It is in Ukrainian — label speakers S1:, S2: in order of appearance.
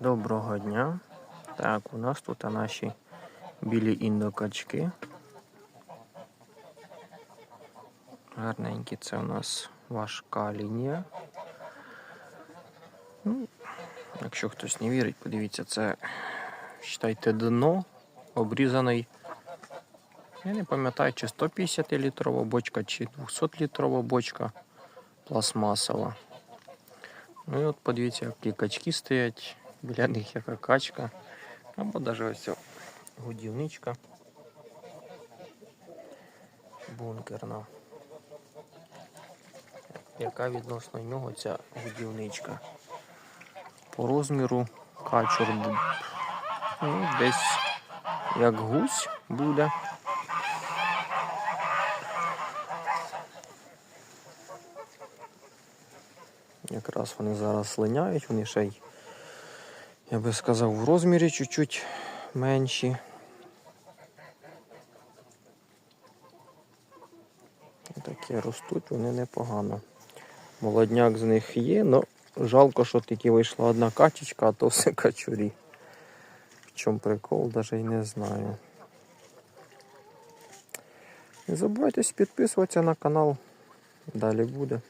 S1: Доброго дня. Так, у нас тут наші білі індокачки. Гарненькі, це у нас важка лінія. Ну, якщо хтось не вірить, подивіться, це вважайте дно обрізаний. Я не пам'ятаю, чи 150 літрова бочка, чи 200 літрова бочка пластмасова. Ну і от подивіться, які качки стоять, біля них яка качка. Або навіть ось о, годівничка. Бункерна. Яка відносно нього ця годівничка? По розміру качур ну, десь як гусь буде. Якраз вони зараз слиняють, вони ще й, я би сказав, в розмірі чуть-чуть менші. Такі ростуть, вони непогано. Молодняк з них є, але жалко, що тільки вийшла одна качечка, а то все качурі. В чому прикол, навіть і не знаю. Не забувайте підписуватися на канал. Далі буде.